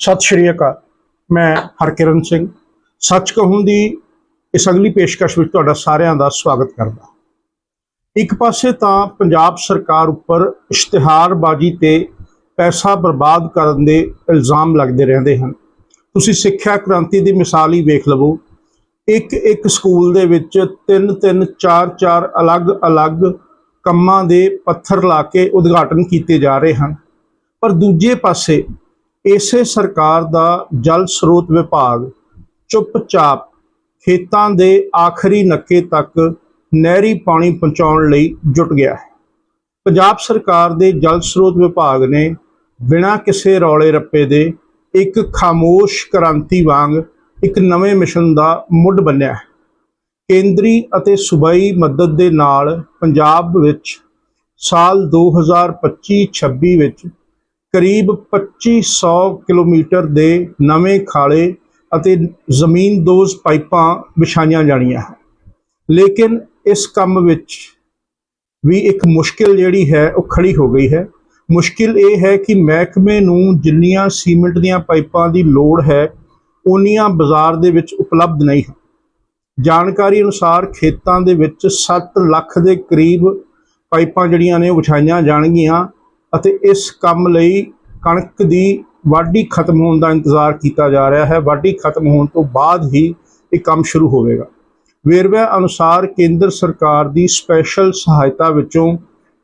ਸਤਿ ਸ਼੍ਰੀ ਅਕਾਲ। ਮੈਂ ਹਰਕਿਰਨ ਸਿੰਘ। ਸੱਚ ਕਹੂੰ ਦੀ ਇਸ ਅਗਲੀ ਪੇਸ਼ਕਸ਼ ਵਿੱਚ ਤੁਹਾਡਾ ਸਾਰਿਆਂ ਦਾ ਸਵਾਗਤ ਕਰਦਾ ਇੱਕ ਪਾਸੇ ਤਾਂ ਪੰਜਾਬ ਸਰਕਾਰ ਉੱਪਰ ਇਸ਼ਤਿਹਾਰਬਾਜ਼ੀ ਤੇ ਪੈਸਾ ਬਰਬਾਦ ਕਰਨ ਦੇ ਇਲਜ਼ਾਮ ਲੱਗਦੇ ਰਹਿੰਦੇ ਹਨ। ਤੁਸੀਂ ਸਿੱਖਿਆ ਕ੍ਰਾਂਤੀ ਦੀ ਮਿਸਾਲ ਹੀ ਵੇਖ ਲਵੋ। ਇੱਕ ਇੱਕ ਸਕੂਲ ਦੇ ਵਿੱਚ ਤਿੰਨ ਤਿੰਨ ਚਾਰ ਚਾਰ ਅਲੱਗ-ਅਲੱਗ ਕੰਮਾਂ ਦੇ ਪੱਥਰ ਲਾ ਕੇ ਉਦਘਾਟਨ ਕੀਤੇ ਜਾ ਰਹੇ ਹਨ। ਪਰ ਦੂਜੇ ਪਾਸੇ ਇਸੇ ਸਰਕਾਰ ਦਾ ਜਲ ਸਰੋਤ ਵਿਭਾਗ ਚੁੱਪਚਾਪ ਖੇਤਾਂ ਦੇ ਆਖਰੀ ਨੱਕੇ ਤੱਕ ਨਹਿਰੀ ਪਾਣੀ ਪਹੁੰਚਾਉਣ ਲਈ ਜੁਟ ਗਿਆ ਹੈ। ਪੰਜਾਬ ਸਰਕਾਰ ਦੇ ਜਲ ਸਰੋਤ ਵਿਭਾਗ ਨੇ ਬਿਨਾਂ ਕਿਸੇ ਰੌਲੇ ਰੱਪੇ ਦੇ ਇੱਕ ਖਾਮੋਸ਼ ਕ੍ਰਾਂਤੀ ਵਾਂਗ ਇੱਕ ਨਵੇਂ ਮਿਸ਼ਨ ਦਾ ਮੁੱਢ ਬੰਨਿਆ ਹੈ। ਕੇਂਦਰੀ ਅਤੇ ਸੂਬਾਈ ਮਦਦ ਦੇ ਨਾਲ ਪੰਜਾਬ ਵਿੱਚ ਸਾਲ 2025-26 ਵਿੱਚ ਕਰੀਬ 2500 ਕਿਲੋਮੀਟਰ ਦੇ ਨਵੇਂ ਖਾਲੇ ਅਤੇ ਜ਼ਮੀਨ ਦੋਜ਼ ਪਾਈਪਾਂ ਵਿਛਾਈਆਂ ਜਾਣੀਆਂ ਹਨ। ਲੇਕਿਨ ਇਸ ਕੰਮ ਵਿੱਚ ਵੀ ਇੱਕ ਮੁਸ਼ਕਿਲ ਜਿਹੜੀ ਹੈ, ਉਹ ਖੜੀ ਹੋ ਗਈ ਹੈ। ਮੁਸ਼ਕਿਲ ਇਹ ਹੈ ਕਿ ਮਹਿਕਮੇ ਨੂੰ ਜਿੰਨੀਆਂ ਸੀਮੈਂਟ ਦੀਆਂ ਪਾਈਪਾਂ ਦੀ ਲੋੜ ਹੈ ਉਨੀਆਂ ਬਾਜ਼ਾਰ ਦੇ ਵਿੱਚ ਉਪਲਬਧ ਨਹੀਂ ਹਨ। ਜਾਣਕਾਰੀ ਅਨੁਸਾਰ ਖੇਤਾਂ ਦੇ ਵਿੱਚ 7 ਲੱਖ ਦੇ ਕਰੀਬ ਪਾਈਪਾਂ ਜਿਹੜੀਆਂ ਨੇ ਵਿਛਾਈਆਂ ਜਾਣਗੀਆਂ। ਅਤੇ ਇਸ ਕੰਮ ਲਈ ਕਣਕ ਦੀ ਵਾਢੀ ਖਤਮ ਹੋਣ ਦਾ ਇੰਤਜ਼ਾਰ ਕੀਤਾ ਜਾ ਰਿਹਾ ਹੈ। ਵਾਢੀ ਖਤਮ ਹੋਣ ਤੋਂ ਬਾਅਦ ਹੀ ਇਹ ਕੰਮ ਸ਼ੁਰੂ ਹੋਵੇਗਾ। ਵੇਰਵਿਆਂ ਅਨੁਸਾਰ ਕੇਂਦਰ ਸਰਕਾਰ ਦੀ ਸਪੈਸ਼ਲ ਸਹਾਇਤਾ ਵਿੱਚੋਂ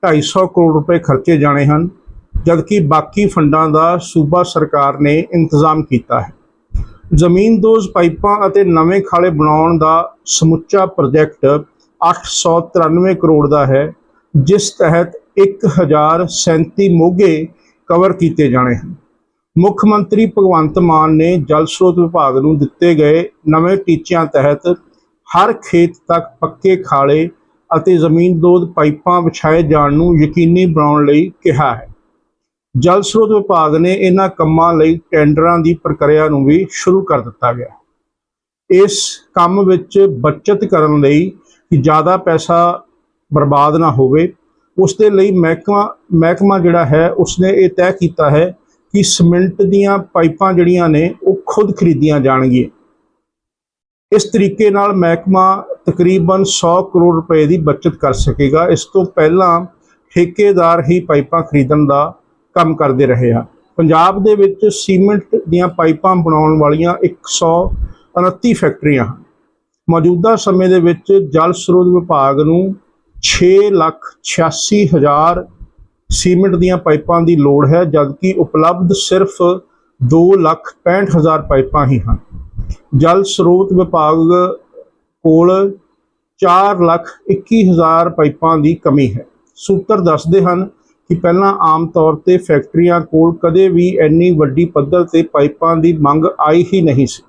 250 ਕਰੋੜ ਰੁਪਏ ਖਰਚੇ ਜਾਣੇ ਹਨ, ਜਦਕਿ ਬਾਕੀ ਫੰਡਾਂ ਦਾ ਸੂਬਾ ਸਰਕਾਰ ਨੇ ਇੰਤਜ਼ਾਮ ਕੀਤਾ ਹੈ। ਜ਼ਮੀਨਦੋਜ਼ ਪਾਈਪਾਂ ਅਤੇ ਨਵੇਂ ਖਾਲੇ ਬਣਾਉਣ ਦਾ ਸਮੁੱਚਾ ਪ੍ਰੋਜੈਕਟ 893 ਕਰੋੜ ਦਾ ਹੈ, ਜਿਸ ਤਹਿਤ 1037 ਮੋਗੇ ਕਵਰ ਕੀਤੇ ਜਾਣੇ ਹਨ। ਮੁੱਖ ਮੰਤਰੀ ਭਗਵੰਤ ਮਾਨ ਨੇ ਜਲ ਸਰੋਤ ਵਿਭਾਗ ਨੂੰ ਦਿੱਤੇ ਗਏ ਨਵੇਂ ਟੀਚਿਆਂ ਤਹਿਤ ਹਰ ਖੇਤ ਤੱਕ ਪੱਕੇ ਖਾਲੇ ਅਤੇ ਜ਼ਮੀਨ ਜ਼ਮੀਨਦੋਜ਼ ਪਾਈਪਾਂ ਵਿਛਾਏ ਜਾਣ ਨੂੰ ਯਕੀਨੀ ਬਣਾਉਣ ਲਈ ਕਿਹਾ ਹੈ। ਜਲ ਸਰੋਤ ਵਿਭਾਗ ਨੇ ਇਹਨਾਂ ਕੰਮਾਂ ਲਈ ਟੈਂਡਰਾਂ ਦੀ ਪ੍ਰਕਿਰਿਆ ਨੂੰ ਵੀ ਸ਼ੁਰੂ ਕਰ ਦਿੱਤਾ ਗਿਆ। ਇਸ ਕੰਮ ਵਿੱਚ ਬਚਤ ਕਰਨ ਲਈ ਕਿ ਜ਼ਿਆਦਾ ਪੈਸਾ ਬਰਬਾਦ ਨਾ ਹੋਵੇ ਉਸ ਦੇ ਲਈ ਮਹਿਕਮਾ ਮਹਿਕਮਾ ਜਿਹੜਾ ਹੈ, ਉਸਨੇ ਇਹ ਤੈਅ ਕੀਤਾ ਹੈ ਕਿ ਸੀਮੈਂਟ ਦੀਆਂ ਪਾਈਪਾਂ ਜਿਹੜੀਆਂ ਨੇ, ਉਹ ਖੁਦ ਖਰੀਦੀਆਂ ਜਾਣਗੀਆਂ। ਇਸ ਤਰੀਕੇ ਨਾਲ ਮਹਿਕਮਾ ਤਕਰੀਬਨ 100 ਕਰੋੜ ਰੁਪਏ ਦੀ ਬਚਤ ਕਰ ਸਕੇਗਾ। ਇਸ ਤੋਂ ਪਹਿਲਾਂ ਠੇਕੇਦਾਰ ਹੀ ਪਾਈਪਾਂ ਖਰੀਦਣ ਦਾ ਕੰਮ ਕਰਦੇ ਰਹੇ ਹਨ ਪੰਜਾਬ ਦੇ ਵਿੱਚ ਸੀਮੈਂਟ ਦੀਆਂ ਪਾਈਪਾਂ ਬਣਾਉਣ ਵਾਲੀਆਂ 129 ਫੈਕਟਰੀਆਂ ਹਨ। ਮੌਜੂਦਾ ਸਮੇਂ ਦੇ ਵਿੱਚ ਜਲ ਸਰੋਤ ਵਿਭਾਗ ਨੂੰ 6 ਲੱਖ 86 ਹਜ਼ਾਰ ਸੀਮਿੰਟ ਦੀਆਂ ਪਾਈਪਾਂ ਦੀ ਲੋੜ ਹੈ, ਜਦਕਿ ਉਪਲਬਧ ਸਿਰਫ 2 ਲੱਖ 65 ਹਜ਼ਾਰ ਪਾਈਪਾਂ ਹੀ ਹਨ। ਜਲ ਸਰੋਤ ਵਿਭਾਗ ਕੋਲ 4 ਲੱਖ 21 ਹਜ਼ਾਰ ਪਾਈਪਾਂ ਦੀ ਕਮੀ ਹੈ। ਸੂਤਰ ਦੱਸਦੇ ਹਨ ਕਿ ਪਹਿਲਾਂ ਆਮ ਤੌਰ ਤੇ ਫੈਕਟਰੀਆਂ ਕੋਲ ਕਦੇ ਵੀ ਇੰਨੀ ਵੱਡੀ ਪੱਧਰ ਤੇ ਪਾਈਪਾਂ ਦੀ ਮੰਗ ਆਈ ਹੀ ਨਹੀਂ ਸੀ।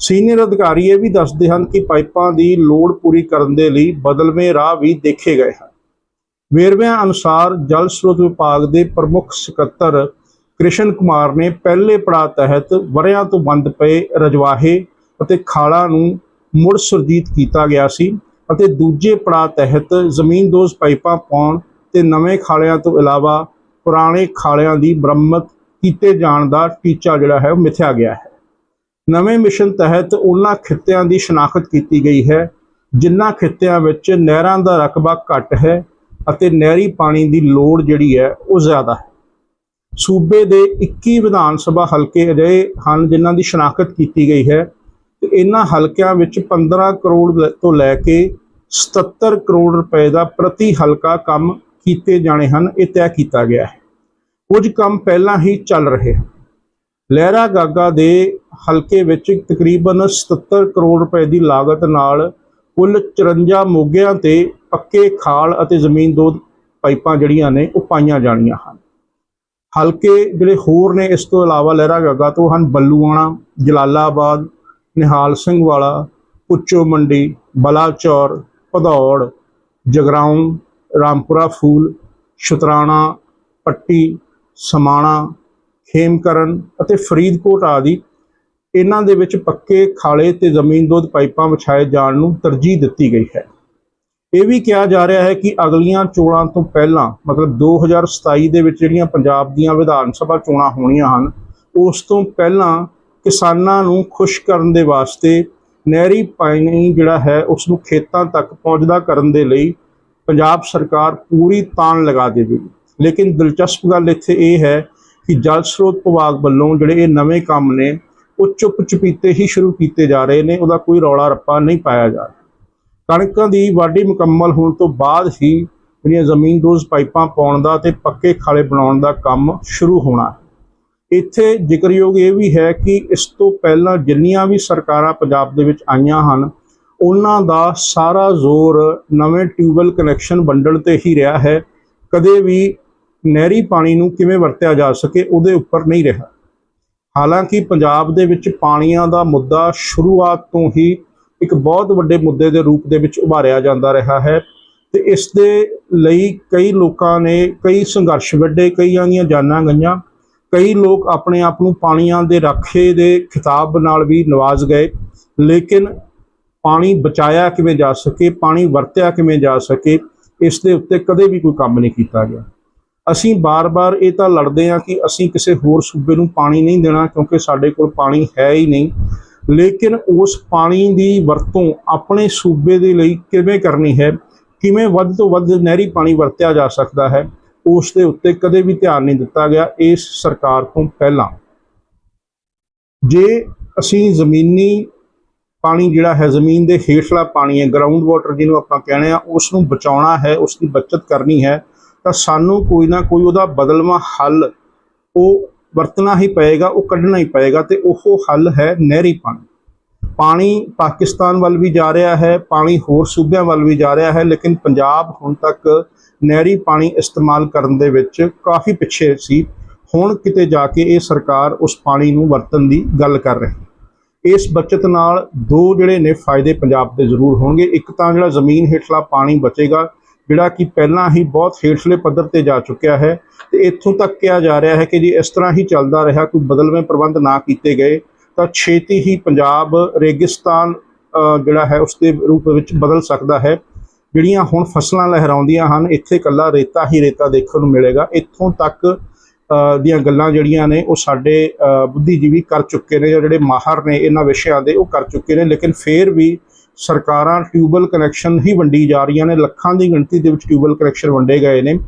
ਸੀਨੀਅਰ ਅਧਿਕਾਰੀ ਇਹ ਵੀ ਦੱਸਦੇ ਹਨ ਕਿ ਪਾਈਪਾਂ ਦੀ ਲੋੜ ਪੂਰੀ ਕਰਨ ਦੇ ਲਈ ਬਦਲਵੇਂ ਰਾਹ ਵੀ ਦੇਖੇ ਗਏ ਹਨ। ਵੇਰਵਿਆਂ ਅਨੁਸਾਰ ਜਲ ਸਰੋਤ ਵਿਭਾਗ ਦੇ ਪ੍ਰਮੁੱਖ ਸਕੱਤਰ ਕ੍ਰਿਸ਼ਨ ਕੁਮਾਰ ਨੇ ਪਹਿਲੇ ਪੜਾਅ ਤਹਿਤ ਵਰਿਆਂ ਤੋਂ ਬੰਦ ਪਏ ਰਜਵਾਹੇ ਅਤੇ ਖਾਲਾਂ ਨੂੰ ਮੁੜ ਸੁਰਜੀਤ ਕੀਤਾ ਗਿਆ ਸੀ ਅਤੇ ਦੂਜੇ ਪੜਾਅ ਤਹਿਤ ਜ਼ਮੀਨਦੋਜ਼ ਪਾਈਪਾਂ ਪਾਉਣ ਤੇ ਨਵੇਂ ਖਾਲਿਆਂ ਤੋਂ ਇਲਾਵਾ ਪੁਰਾਣੇ ਖਾਲਿਆਂ ਦੀ ਮੁਰੰਮਤ ਕੀਤੇ ਜਾਣ ਦਾ ਟੀਚਾ ਜਿਹੜਾ ਹੈ ਉਹ ਮਿਥਿਆ ਗਿਆ ਹੈ। ਨਵੇਂ ਮਿਸ਼ਨ ਤਹਿਤ ਉਹਨਾਂ ਖਿੱਤਿਆਂ ਦੀ ਸ਼ਨਾਖਤ ਕੀਤੀ ਗਈ ਹੈ, ਜਿਨ੍ਹਾਂ ਖਿੱਤਿਆਂ ਵਿੱਚ ਨਹਿਰਾਂ ਦਾ ਰਕਬਾ ਘੱਟ ਹੈ ਅਤੇ ਨਹਿਰੀ ਪਾਣੀ ਦੀ ਲੋੜ ਜਿਹੜੀ ਹੈ ਉਹ ਜ਼ਿਆਦਾ ਹੈ। ਸੂਬੇ ਦੇ 21 ਵਿਧਾਨ ਸਭਾ ਹਲਕੇ ਅਜਿਹੇ ਹਨ ਜਿਨ੍ਹਾਂ ਦੀ ਸ਼ਨਾਖਤ ਕੀਤੀ ਗਈ ਹੈ ਤੇ ਇਹਨਾਂ ਹਲਕਿਆਂ ਵਿੱਚ 15 ਕਰੋੜ ਲੈ- ਤੋਂ ਲੈ ਕੇ 77 ਕਰੋੜ ਰੁਪਏ ਦਾ ਪ੍ਰਤੀ ਹਲਕਾ ਕੰਮ ਕੀਤੇ ਜਾਣੇ ਹਨ, ਇਹ ਤੈਅ ਕੀਤਾ ਗਿਆ ਹੈ। ਕੁਝ ਕੰਮ ਪਹਿਲਾਂ ਹੀ ਚੱਲ ਰਹੇ ਹਨ। ਲਹਿਰਾ ਗਾਗਾ ਦੇ ਹਲਕੇ ਵਿੱਚ ਤਕਰੀਬਨ 77 ਕਰੋੜ ਰੁਪਏ ਦੀ ਲਾਗਤ ਨਾਲ ਕੁੱਲ 54 ਮੋਗਿਆਂ ਤੇ ਪੱਕੇ ਖਾਲ ਅਤੇ ਜ਼ਮੀਨ ਦੋ ਪਾਈਪਾਂ ਜਿਹੜੀਆਂ ਨੇ ਉਹ ਪਾਈਆਂ ਜਾਣੀਆਂ ਹਨ। ਹਲਕੇ ਜਿਹੜੇ ਹੋਰ ਨੇ, ਇਸ ਤੋਂ ਇਲਾਵਾ ਲਹਿਰਾ ਗਾਗਾ ਤੋਂ ਹਨ, ਬੱਲੂਆਣਾ, ਜਲਾਲਾਬਾਦ, ਨਿਹਾਲ ਸਿੰਘ ਵਾਲਾ ਉੱਚੋ ਮੰਡੀ, ਬਲਾਚੌਰ, ਭਦੌੜ, ਜਗਰਾਉਂ, ਰਾਮਪੁਰਾ ਫੂਲ, ਸ਼ਤਰਾਣਾ, ਪੱਟੀ, ਸਮਾਣਾ, ਖੇਮਕਰਨ ਅਤੇ ਫਰੀਦਕੋਟ ਆਦਿ ਇਹਨਾਂ ਦੇ ਵਿੱਚ ਪੱਕੇ, ਖਾਲੇ ਤੇ ਜ਼ਮੀਨਦੋਜ਼ ਪਾਈਪਾਂ ਵਿਛਾਏ ਜਾਣ ਨੂੰ ਤਰਜੀਹ ਦਿੱਤੀ ਗਈ ਹੈ। ਇਹ ਵੀ ਕਿਹਾ ਜਾ ਰਿਹਾ ਹੈ ਕਿ ਅਗਲੀਆਂ ਚੋਣਾਂ ਤੋਂ ਪਹਿਲਾਂ, ਮਤਲਬ 2027 ਦੇ ਵਿੱਚ ਜਿਹੜੀਆਂ ਪੰਜਾਬ ਦੀਆਂ ਵਿਧਾਨ ਸਭਾ ਚੋਣਾਂ ਹੋਣੀਆਂ ਹਨ, ਉਸ ਤੋਂ ਪਹਿਲਾਂ ਕਿਸਾਨਾਂ ਨੂੰ ਖੁਸ਼ ਕਰਨ ਦੇ ਵਾਸਤੇ ਨਹਿਰੀ ਪਾਣੀ ਜਿਹੜਾ ਹੈ, ਉਸ ਨੂੰ ਖੇਤਾਂ ਤੱਕ ਪਹੁੰਚਦਾ ਕਰਨ ਦੇ ਲਈ ਪੰਜਾਬ ਸਰਕਾਰ ਪੂਰੀ ਤਾਨ ਲਗਾ ਦੇਵੇਗੀ। ਲੇਕਿਨ ਦਿਲਚਸਪ ਗੱਲ ਇੱਥੇ ਇਹ ਹੈ ਕਿ ਜਲ ਸਰੋਤ ਵਿਭਾਗ ਵੱਲੋਂ ਜਿਹੜੇ ਇਹ ਨਵੇਂ ਕੰਮ ਨੇ ਉਹ ਚੁੱਪ ਚੁਪੀਤੇ ਹੀ ਸ਼ੁਰੂ ਕੀਤੇ ਜਾ ਰਹੇ ਨੇ, ਉਹਦਾ ਕੋਈ ਰੌਲਾ ਰੱਪਾ ਨਹੀਂ ਪਾਇਆ ਜਾ ਰਿਹਾ। ਕਣਕਾਂ ਦੀ ਵਾਢੀ ਮੁਕੰਮਲ ਹੋਣ ਤੋਂ ਬਾਅਦ ਹੀ ਜਿਹੜੀਆਂ ਜ਼ਮੀਨਦੋਜ਼ ਪਾਈਪਾਂ ਪਾਉਣ ਦਾ ਤੇ ਪੱਕੇ ਖਾਲੇ ਬਣਾਉਣ ਦਾ ਕੰਮ ਸ਼ੁਰੂ ਹੋਣਾ ਹੈ। ਇੱਥੇ ਜ਼ਿਕਰਯੋਗ ਇਹ ਵੀ ਹੈ ਕਿ ਇਸ ਤੋਂ ਪਹਿਲਾਂ ਜਿੰਨੀਆਂ ਵੀ ਸਰਕਾਰਾਂ ਪੰਜਾਬ ਦੇ ਵਿੱਚ ਆਈਆਂ ਹਨ, ਉਹਨਾਂ ਦਾ ਸਾਰਾ ਜ਼ੋਰ ਨਵੇਂ ਟਿਊਬਵੈਲ ਕਨੈਕਸ਼ਨ ਵੰਡਣ ਤੇ ਹੀ ਰਿਹਾ ਹੈ। ਕਦੇ ਵੀ ਨਹਿਰੀ ਪਾਣੀ ਨੂੰ ਕਿਵੇਂ ਵਰਤਿਆ ਜਾ ਸਕੇ, ਉਹਦੇ ਉੱਪਰ ਨਹੀਂ ਰਿਹਾ। ਹਾਲਾਂਕਿ ਪੰਜਾਬ ਦੇ ਵਿੱਚ ਪਾਣੀਆਂ ਦਾ ਮੁੱਦਾ ਸ਼ੁਰੂਆਤ ਤੋਂ ਹੀ ਇੱਕ ਬਹੁਤ ਵੱਡੇ ਮੁੱਦੇ ਦੇ ਰੂਪ ਦੇ ਵਿੱਚ ਉਭਾਰਿਆ ਜਾਂਦਾ ਰਿਹਾ ਹੈ ਤੇ ਇਸ ਦੇ ਲਈ ਕਈ ਲੋਕਾਂ ਨੇ ਕਈ ਸੰਘਰਸ਼ ਵੱਡੇ ਕਈਆਂ ਦੀਆਂ ਜਾਨਾਂ ਗਈਆਂ। ਕਈ ਲੋਕ ਆਪਣੇ ਆਪ ਨੂੰ ਪਾਣੀਆਂ ਦੇ ਰਾਖੇ ਦੇ ਖਿਤਾਬ ਨਾਲ ਵੀ ਨਵਾਜ਼ ਗਏ। ਲੇਕਿਨ ਪਾਣੀ ਬਚਾਇਆ ਕਿਵੇਂ ਜਾ ਸਕੇ, ਪਾਣੀ ਵਰਤਿਆ ਕਿਵੇਂ ਜਾ ਸਕੇ, ਇਸ ਦੇ ਉੱਤੇ ਕਦੇ ਵੀ ਕੋਈ ਕੰਮ ਨਹੀਂ ਕੀਤਾ ਗਿਆ। ਅਸੀਂ ਬਾਰ-ਬਾਰ ਇਹ ਤਾਂ ਲੜਦੇ ਹਾਂ ਕਿ ਅਸੀਂ ਕਿਸੇ ਹੋਰ ਸੂਬੇ ਨੂੰ ਪਾਣੀ ਨਹੀਂ ਦੇਣਾ ਕਿਉਂਕਿ ਸਾਡੇ ਕੋਲ ਪਾਣੀ ਹੈ ਹੀ ਨਹੀਂ। ਲੇਕਿਨ ਉਸ ਪਾਣੀ ਦੀ ਵਰਤੋਂ ਆਪਣੇ ਸੂਬੇ ਦੇ ਲਈ ਕਿਵੇਂ ਕਰਨੀ ਹੈ? ਕਿਵੇਂ ਵੱਧ ਤੋਂ ਵੱਧ ਨਹਿਰੀ ਪਾਣੀ ਵਰਤਿਆ ਜਾ ਸਕਦਾ ਹੈ? ਉਸ ਦੇ ਉੱਤੇ ਕਦੇ ਵੀ ਧਿਆਨ ਨਹੀਂ ਦਿੱਤਾ ਗਿਆ ਇਸ ਸਰਕਾਰ ਤੋਂ ਪਹਿਲਾਂ। ਜੇ ਅਸੀਂ ਜ਼ਮੀਨੀ ਪਾਣੀ ਜਿਹੜਾ ਹੈ, ਜ਼ਮੀਨ ਦੇ ਹੇਠਲਾ ਪਾਣੀ ਹੈ ਗਰਾਊਂਡ ਵਾਟਰ ਜਿਹਨੂੰ ਆਪਾਂ ਕਹਿੰਦੇ ਆ ਉਸ ਨੂੰ ਬਚਾਉਣਾ ਹੈ ਉਸ ਦੀ ਬਚਤ ਕਰਨੀ ਹੈ ਤਾਂ ਸਾਨੂੰ ਕੋਈ ਨਾ ਕੋਈ ਉਹਦਾ ਬਦਲਵਾਂ ਹੱਲ ਉਹ ਵਰਤਣਾ ਹੀ ਪਏਗਾ, ਉਹ ਕੱਢਣਾ ਹੀ ਪਏਗਾ ਤੇ ਉਹ ਹੱਲ ਹੈ ਨਹਿਰੀ ਪਾਣੀ। ਪਾਣੀ ਪਾਕਿਸਤਾਨ ਵੱਲ ਵੀ ਜਾ ਰਿਹਾ ਹੈ, ਪਾਣੀ ਹੋਰ ਸੂਬਿਆਂ ਵੱਲ ਵੀ ਜਾ ਰਿਹਾ ਹੈ, ਲੇਕਿਨ ਪੰਜਾਬ ਹੁਣ ਤੱਕ ਨਹਿਰੀ ਪਾਣੀ ਇਸਤੇਮਾਲ ਕਰਨ ਦੇ ਵਿੱਚ ਕਾਫੀ ਪਿੱਛੇ ਸੀ। ਹੁਣ ਕਿਤੇ ਜਾ ਕੇ ਇਹ ਸਰਕਾਰ ਉਸ ਪਾਣੀ ਨੂੰ ਵਰਤਣ ਦੀ ਗੱਲ ਕਰ ਰਹੀ ਹੈ। ਇਸ ਬਚਤ ਨਾਲ ਦੋ ਜਿਹੜੇ ਨੇ ਫਾਇਦੇ ਪੰਜਾਬ ਦੇ ਜ਼ਰੂਰ ਹੋਣਗੇ। ਇੱਕ ਤਾਂ ਜਿਹੜਾ ਜ਼ਮੀਨ ਹੇਠਲਾ ਪਾਣੀ ਬਚੇਗਾ ਜਿਹੜਾ ਕਿ ਪਹਿਲਾਂ ਹੀ ਬਹੁਤ ਹੇਠਲੇ ਪੱਧਰ ਤੇ ਜਾ ਚੁੱਕਿਆ ਹੈ ਤੇ ਇੱਥੋਂ ਤੱਕ ਕਿਹਾ ਜਾ ਰਿਹਾ ਹੈ ਕਿ ਜੇ ਇਸ ਤਰ੍ਹਾਂ ਹੀ ਚੱਲਦਾ ਰਿਹਾ, ਕੋਈ ਬਦਲਵੇਂ ਪ੍ਰਬੰਧ ਨਾ ਕੀਤੇ ਗਏ, ਤਾਂ ਛੇਤੀ ਹੀ ਪੰਜਾਬ, ਰੇਗਿਸਤਾਨ ਜਿਹੜਾ ਹੈ ਉਸ ਦੇ ਰੂਪ ਵਿੱਚ ਬਦਲ ਸਕਦਾ ਹੈ। ਜਿਹੜੀਆਂ ਹੁਣ ਫਸਲਾਂ ਲਹਿਰਾਉਂਦੀਆਂ ਹਨ, ਇੱਥੇ ਇਕੱਲਾ ਰੇਤਾ ਹੀ ਰੇਤਾ ਦੇਖਣ ਨੂੰ ਮਿਲੇਗਾ। ਇੱਥੋਂ ਤੱਕ ਦੀਆਂ ਗੱਲਾਂ ਜਿਹੜੀਆਂ ਨੇ, ਉਹ ਸਾਡੇ ਬੁੱਧੀਜੀਵੀ ਕਰ ਚੁੱਕੇ ਨੇ ਜਾਂ ਜਿਹੜੇ ਮਾਹਰ ਨੇ ਇਹਨਾਂ ਵਿਸ਼ਿਆਂ ਦੇ, ਉਹ ਕਰ ਚੁੱਕੇ ਨੇ। ਲੇਕਿਨ ਫੇਰ ਵੀ ਸਰਕਾਰਾਂ ਟਿਊਬਲ ਕਨੈਕਸ਼ਨ ਹੀ ਵੰਡੀ ਜਾ ਰਹੀਆਂ ਨੇ, ਲੱਖਾਂ ਦੀ ਗਿਣਤੀ ਦੇ ਵਿੱਚ ਟਿਊਬਲ ਕਨੈਕਸ਼ਨ ਵੰਡੇ ਗਏ ਨੇ,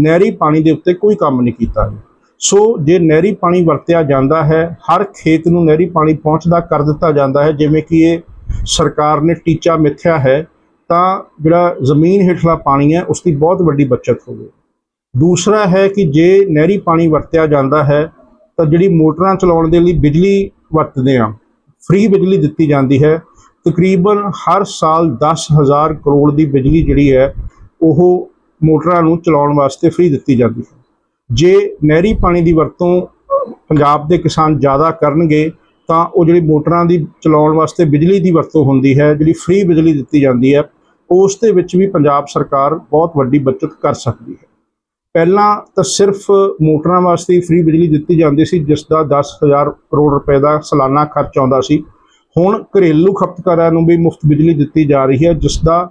ਨਹਿਰੀ ਪਾਣੀ ਦੇ ਉੱਤੇ ਕੋਈ ਕੰਮ ਨਹੀਂ ਕੀਤਾ। ਸੋ ਜੇ ਨਹਿਰੀ ਪਾਣੀ ਵਰਤਿਆ ਜਾਂਦਾ ਹੈ, ਹਰ ਖੇਤ ਨੂੰ ਨਹਿਰੀ ਪਾਣੀ ਪਹੁੰਚਦਾ ਕਰ ਦਿੱਤਾ ਜਾਂਦਾ ਹੈ, ਜਿਵੇਂ ਕਿ ਇਹ ਸਰਕਾਰ ਨੇ ਟੀਚਾ ਮਿੱਥਿਆ ਹੈ, ਤਾਂ ਜਿਹੜਾ ਜ਼ਮੀਨ ਹੇਠਲਾ ਪਾਣੀ ਹੈ ਉਸ ਦੀ ਬਹੁਤ ਵੱਡੀ ਬਚਤ ਹੋਵੇ। ਦੂਸਰਾ ਹੈ ਕਿ ਜੇ ਨਹਿਰੀ ਪਾਣੀ ਵਰਤਿਆ ਜਾਂਦਾ ਹੈ, ਤਾਂ ਜਿਹੜੀ ਮੋਟਰਾਂ ਚਲਾਉਣ ਦੇ ਲਈ ਬਿਜਲੀ ਵਰਤਦੇ ਆ ਫ੍ਰੀ ਬਿਜਲੀ ਦਿੱਤੀ ਜਾਂਦੀ ਹੈ ਤਕਰੀਬਨ ਹਰ ਸਾਲ 10000 ਕਰੋੜ ਦੀ ਬਿਜਲੀ ਜਿਹੜੀ ਹੈ, ਉਹ ਮੋਟਰਾਂ ਨੂੰ ਚਲਾਉਣ ਵਾਸਤੇ ਫ੍ਰੀ ਦਿੱਤੀ ਜਾਂਦੀ ਹੈ। ਜੇ ਨਹਿਰੀ ਪਾਣੀ ਦੀ ਵਰਤੋਂ ਪੰਜਾਬ ਦੇ ਕਿਸਾਨ ਜ਼ਿਆਦਾ ਕਰਨਗੇ, ਤਾਂ ਉਹ ਜਿਹੜੀ ਮੋਟਰਾਂ ਦੀ ਚਲਾਉਣ ਵਾਸਤੇ ਬਿਜਲੀ ਦੀ ਵਰਤੋਂ ਹੁੰਦੀ ਹੈ, ਜਿਹੜੀ ਫ੍ਰੀ ਬਿਜਲੀ ਦਿੱਤੀ ਜਾਂਦੀ ਹੈ, ਉਸ ਦੇ ਵਿੱਚ ਵੀ ਪੰਜਾਬ ਸਰਕਾਰ ਬਹੁਤ ਵੱਡੀ ਬਚਤ ਕਰ ਸਕਦੀ ਹੈ। ਪਹਿਲਾਂ ਤਾਂ ਸਿਰਫ ਮੋਟਰਾਂ ਵਾਸਤੇ ਹੀ ਫ੍ਰੀ ਬਿਜਲੀ ਦਿੱਤੀ ਜਾਂਦੀ ਸੀ, ਜਿਸ ਦਾ 10000 ਕਰੋੜ ਰੁਪਏ ਦਾ ਸਾਲਾਨਾ ਖਰਚ ਆਉਂਦਾ ਸੀ। ਹੁਣ ਘਰੇਲੂ ਖਪਤਕਾਰਾਂ ਨੂੰ ਵੀ ਮੁਫਤ ਬਿਜਲੀ ਦਿੱਤੀ ਜਾ ਰਹੀ ਹੈ ਜਿਸ ਦਾ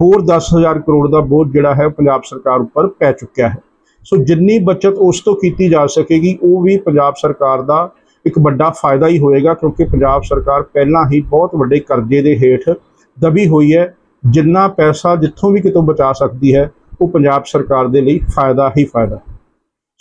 ਹੋਰ 10000 ਕਰੋੜ ਦਾ ਬੋਝ ਜਿਹੜਾ ਹੈ ਪੰਜਾਬ ਸਰਕਾਰ ਉੱਪਰ ਪੈ ਚੁੱਕਿਆ ਹੈ। ਸੋ ਜਿੰਨੀ ਬਚਤ ਉਸ ਤੋਂ ਕੀਤੀ ਜਾ ਸਕੇਗੀ, ਉਹ ਵੀ ਪੰਜਾਬ ਸਰਕਾਰ ਦਾ ਇੱਕ ਵੱਡਾ ਫਾਇਦਾ ਹੀ ਹੋਏਗਾ, ਕਿਉਂਕਿ ਪੰਜਾਬ ਸਰਕਾਰ ਪਹਿਲਾਂ ਹੀ ਬਹੁਤ ਵੱਡੇ ਕਰਜ਼ੇ ਦੇ ਹੇਠ ਦਬੀ ਹੋਈ ਹੈ। ਜਿੰਨਾ ਪੈਸਾ ਜਿੱਥੋਂ ਵੀ ਕਿਤੋਂ ਬਚਾ ਸਕਦੀ ਹੈ, ਉਹ ਪੰਜਾਬ ਸਰਕਾਰ ਦੇ ਲਈ ਫਾਇਦਾ ਹੀ ਫਾਇਦਾ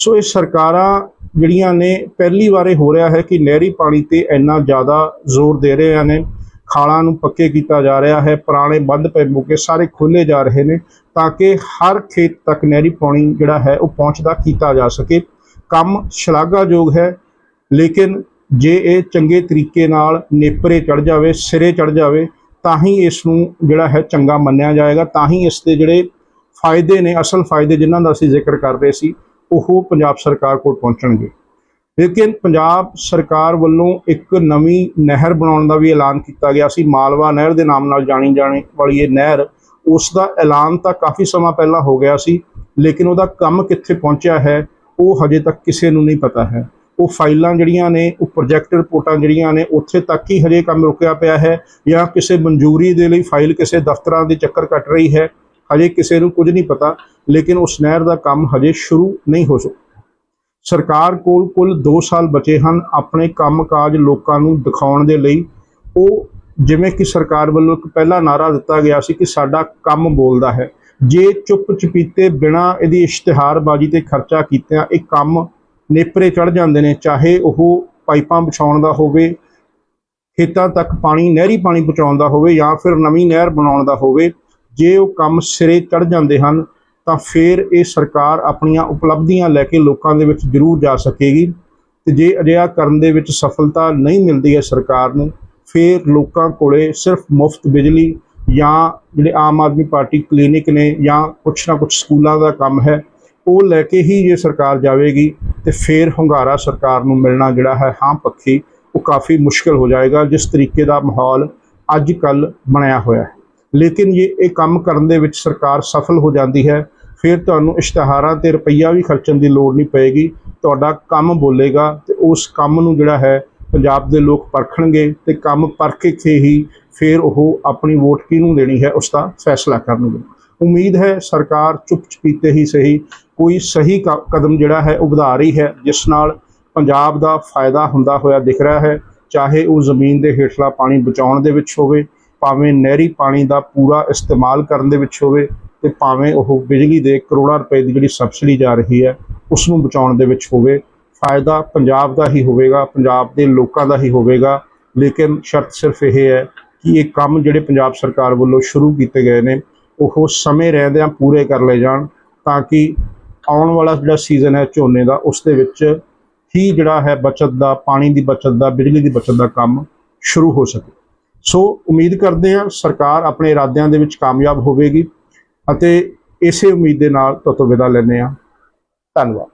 ਸੋ ਇਹ ਸਰਕਾਰਾਂ ਜਿਹੜੀਆਂ ਨੇ, ਪਹਿਲੀ ਵਾਰੇ ਹੋ ਰਿਹਾ ਹੈ ਕਿ ਨਹਿਰੀ ਪਾਣੀ ਤੇ ਇੰਨਾ ਜ਼ਿਆਦਾ ਜ਼ੋਰ ਦੇ ਰਹੇ ਨੇ। ਖਾਲਾਂ ਨੂੰ ਪੱਕੇ ਕੀਤਾ ਜਾ ਰਿਹਾ ਹੈ, ਪੁਰਾਣੇ ਬੰਦ ਪਏ ਮੌਕੇ ਸਾਰੇ ਖੋਲੇ ਜਾ ਰਹੇ ਨੇ ਤਾਂ ਕਿ ਹਰ ਖੇਤ ਤੱਕ ਨਹਿਰੀ ਪਾਣੀ ਜਿਹੜਾ ਹੈ ਉਹ ਪਹੁੰਚਦਾ ਕੀਤਾ ਜਾ ਸਕੇ। ਕੰਮ ਸ਼ਲਾਘਾਯੋਗ ਹੈ, ਲੇਕਿਨ ਜੇ ਇਹ ਚੰਗੇ ਤਰੀਕੇ ਨਾਲ ਨੇਪਰੇ ਚੜ ਜਾਵੇ, ਸਿਰੇ ਚੜ ਜਾਵੇ, ਤਾਂ ਹੀ ਇਸ ਨੂੰ ਜਿਹੜਾ ਹੈ ਚੰਗਾ ਮੰਨਿਆ ਜਾਏਗਾ, ਤਾਂ ਹੀ ਇਸ ਦੇ ਜਿਹੜੇ ਫਾਇਦੇ ਨੇ, ਅਸਲ ਫਾਇਦੇ ਜਿਨ੍ਹਾਂ ਦਾ ਅਸੀਂ ਜ਼ਿਕਰ ਕਰ ਰਹੇ ਸੀ ਉਹ ਪੰਜਾਬ ਸਰਕਾਰ ਕੋਲ ਪਹੁੰਚਣਗੇ। ਲੇਕਿਨ ਪੰਜਾਬ ਸਰਕਾਰ ਵੱਲੋਂ ਇੱਕ ਨਵੀਂ ਨਹਿਰ ਬਣਾਉਣ ਦਾ ਵੀ ਐਲਾਨ ਕੀਤਾ ਗਿਆ ਸੀ। ਮਾਲਵਾ ਨਹਿਰ ਦੇ ਨਾਮ ਨਾਲ ਜਾਣੀ ਜਾਣੀ ਵਾਲੀ ਇਹ ਨਹਿਰ, ਉਸ ਦਾ ਐਲਾਨ ਤਾਂ ਕਾਫੀ ਸਮਾਂ ਪਹਿਲਾਂ ਹੋ ਗਿਆ ਸੀ, ਲੇਕਿਨ ਉਹਦਾ ਕੰਮ ਕਿੱਥੇ ਪਹੁੰਚਿਆ ਹੈ, ਉਹ ਹਜੇ ਤੱਕ ਕਿਸੇ ਨੂੰ ਨਹੀਂ ਪਤਾ ਹੈ। ਉਹ ਫਾਈਲਾਂ ਜਿਹੜੀਆਂ ਨੇ, ਉਹ ਪ੍ਰੋਜੈਕਟ ਰਿਪੋਰਟਾਂ ਜਿਹੜੀਆਂ ਨੇ, ਉੱਥੇ ਤੱਕ ਹੀ ਹਜੇ ਕੰਮ ਰੁਕਿਆ ਪਿਆ ਹੈ ਜਾਂ ਕਿਸੇ ਮਨਜ਼ੂਰੀ ਦੇ ਲਈ ਫਾਈਲ ਕਿਸੇ ਦਫ਼ਤਰਾਂ ਦੇ ਚੱਕਰ ਕੱਟ ਰਹੀ ਹੈ। ਹਜੇ ਕਿਸੇ ਨੂੰ ਕੁਝ ਨਹੀਂ ਪਤਾ, ਲੇਕਿਨ ਉਸ ਨਹਿਰ ਦਾ ਕੰਮ ਹਜੇ ਸ਼ੁਰੂ ਨਹੀਂ ਹੋ ਸਕਿਆ। ਸਰਕਾਰ ਕੋਲ ਕੁੱਲ 2 ਸਾਲ ਬਚੇ ਹਨ। ਆਪਣੇ ਕੰਮਕਾਜ ਲੋਕਾਂ ਨੂੰ ਦਿਖਾਉਣ ਦੇ ਲਈ ਉਹ ਜਿਵੇਂ ਕਿ ਸਰਕਾਰ ਵੱਲੋਂ ਇੱਕ ਪਹਿਲਾ ਨਾਰਾ ਦਿੱਤਾ ਗਿਆ ਸੀ ਕਿ ਸਾਡਾ ਕੰਮ ਬੋਲਦਾ ਹੈ। ਜੇ ਚੁੱਪ ਚਪੀਤੇ ਬਿਨਾ ਇਹਦੀ ਇਸ਼ਤਿਹਾਰਬਾਜ਼ੀ ਤੇ ਖਰਚਾ ਕੀਤਿਆਂ ਇਹ ਕੰਮ ਨੇਪਰੇ ਚੜ ਜਾਂਦੇ ਨੇ, ਚਾਹੇ ਉਹ ਪਾਈਪਾਂ ਵਿਛਾਉਣ ਦਾ ਹੋਵੇ, ਖੇਤਾਂ ਤੱਕ ਪਾਣੀ, ਨਹਿਰੀ ਪਾਣੀ ਪਹੁੰਚਾਉਣ ਦਾ ਹੋਵੇ ਜਾਂ ਫਿਰ ਨਵੀਂ ਨਹਿਰ ਬਣਾਉਣ ਦਾ ਹੋਵੇ ਜੇ ਉਹ ਕੰਮ ਸਿਰੇ ਚੜ ਜਾਂਦੇ ਹਨ, ਤਾਂ ਫਿਰ ਇਹ ਸਰਕਾਰ ਆਪਣੀਆਂ ਉਪਲਬਧੀਆਂ ਲੈ ਕੇ ਲੋਕਾਂ ਦੇ ਵਿੱਚ ਜ਼ਰੂਰ ਜਾ ਸਕੇਗੀ। ਤੇ ਜੇ ਅਜਿਹਾ ਕਰਨ ਦੇ ਵਿੱਚ ਸਫਲਤਾ ਨਹੀਂ ਮਿਲਦੀ ਹੈ ਸਰਕਾਰ ਨੂੰ, ਫਿਰ ਲੋਕਾਂ ਕੋਲੇ ਸਿਰਫ ਮੁਫਤ ਬਿਜਲੀ ਜਾਂ ਜਿਹੜੇ ਆਮ ਆਦਮੀ ਪਾਰਟੀ ਕਲੀਨਿਕ ਨੇ ਜਾਂ ਕੁਛ ਨਾ ਕੁਛ ਸਕੂਲਾਂ ਦਾ ਕੰਮ ਹੈ, ਉਹ ਲੈ ਕੇ ਹੀ ਜੇ ਸਰਕਾਰ ਜਾਵੇਗੀ ਤੇ ਫਿਰ ਹੁੰਗਾਰਾ ਸਰਕਾਰ ਨੂੰ ਮਿਲਣਾ ਜਿਹੜਾ ਹੈ, ਹਾਂ ਪੱਖੀ, ਉਹ ਕਾਫੀ ਮੁਸ਼ਕਲ ਹੋ ਜਾਏਗਾ, ਜਿਸ ਤਰੀਕੇ ਦਾ ਮਾਹੌਲ ਅੱਜ ਕੱਲ ਬਣਿਆ ਹੋਇਆ ਹੈ। ਲੇਕਿਨ ਜੇ ਇਹ ਕੰਮ ਕਰਨ ਦੇ ਵਿੱਚ ਸਰਕਾਰ ਸਫਲ ਹੋ ਜਾਂਦੀ ਹੈ, ਫਿਰ ਤੁਹਾਨੂੰ ਇਸ਼ਤਿਹਾਰਾਂ ਤੇ ਰੁਪਈਆ ਵੀ ਖਰਚਣ ਦੀ ਲੋੜ ਨਹੀਂ ਪਏਗੀ। ਤੁਹਾਡਾ ਕੰਮ ਬੋਲੇਗਾ ਤੇ ਉਸ ਕੰਮ ਨੂੰ ਜਿਹੜਾ ਹੈ, ਪੰਜਾਬ ਦੇ ਲੋਕ ਪਰਖਣਗੇ ਤੇ ਕੰਮ ਪਰਖ ਕੇ ਹੀ ਫਿਰ ਉਹ ਆਪਣੀ ਵੋਟ ਕਿਹਨੂੰ ਦੇਣੀ ਹੈ, ਉਸ ਦਾ ਫੈਸਲਾ ਕਰਨਗੇ। ਉਮੀਦ ਹੈ ਸਰਕਾਰ ਚੁੱਪ ਚਪੀਤੇ ਹੀ ਸਹੀ, ਕੋਈ ਸਹੀ ਕ- ਕਦਮ ਜਿਹੜਾ ਹੈ ਉਹ ਵਧਾ ਰਹੀ ਹੈ, ਜਿਸ ਨਾਲ ਪੰਜਾਬ ਦਾ ਫਾਇਦਾ ਹੁੰਦਾ ਹੋਇਆ ਦਿਖ ਰਿਹਾ ਹੈ। ਚਾਹੇ ਉਹ ਜ਼ਮੀਨ ਦੇ ਹੇਠਲਾ ਪਾਣੀ ਬਚਾਉਣ ਦੇ ਵਿੱਚ ਹੋਵੇ ਭਾਵੇਂ ਨਹਿਰੀ ਪਾਣੀ ਦਾ ਪੂਰਾ ਇਸਤੇਮਾਲ ਕਰਨ ਦੇ ਵਿੱਚ ਹੋਵੇ ਤੇ ਭਾਵੇਂ ਉਹ ਬਿਜਲੀ ਦੇ ਕਰੋੜਾਂ ਰੁਪਏ ਦੀ ਜਿਹੜੀ ਸਬਸਿਡੀ ਜਾ ਰਹੀ ਹੈ, ਉਸ ਨੂੰ ਬਚਾਉਣ ਦੇ ਵਿੱਚ ਹੋਵੇ, ਫਾਇਦਾ ਪੰਜਾਬ ਦਾ ਹੀ ਹੋਵੇਗਾ, ਪੰਜਾਬ ਦੇ ਲੋਕਾਂ ਦਾ ਹੀ ਹੋਵੇਗਾ। ਲੇਕਿਨ ਸ਼ਰਤ ਸਿਰਫ ਇਹ ਹੈ ਕਿ ਇਹ ਕੰਮ ਜਿਹੜੇ ਪੰਜਾਬ ਸਰਕਾਰ ਵੱਲੋਂ ਸ਼ੁਰੂ ਕੀਤੇ ਗਏ ਨੇ, ਉਹ ਸਮੇਂ ਰਹਿੰਦਿਆਂ ਪੂਰੇ ਕਰ ਲਏ ਜਾਣ ਤਾਂ ਕਿ ਆਉਣ ਵਾਲਾ ਜਿਹੜਾ ਸੀਜ਼ਨ ਹੈ ਝੋਨੇ ਦਾ, ਉਸ ਦੇ ਵਿੱਚ ਹੀ ਜਿਹੜਾ ਹੈ ਬਚਤ ਦਾ, ਪਾਣੀ ਦੀ ਬਚਤ ਦਾ, ਬਿਜਲੀ ਦੀ ਬਚਤ ਦਾ ਕੰਮ ਸ਼ੁਰੂ ਹੋ ਸਕੇ। ਸੋ ਉਮੀਦ ਕਰਦੇ ਹਾਂ ਸਰਕਾਰ ਆਪਣੇ ਇਰਾਦਿਆਂ ਦੇ ਵਿੱਚ ਕਾਮਯਾਬ ਹੋਵੇਗੀ ਅਤੇ ਇਸੇ ਉਮੀਦ ਦੇ ਨਾਲ ਤੁਹਾਤੋਂ ਵਿਦਾ ਲੈਂਦੇ ਹਾਂ। ਧੰਨਵਾਦ।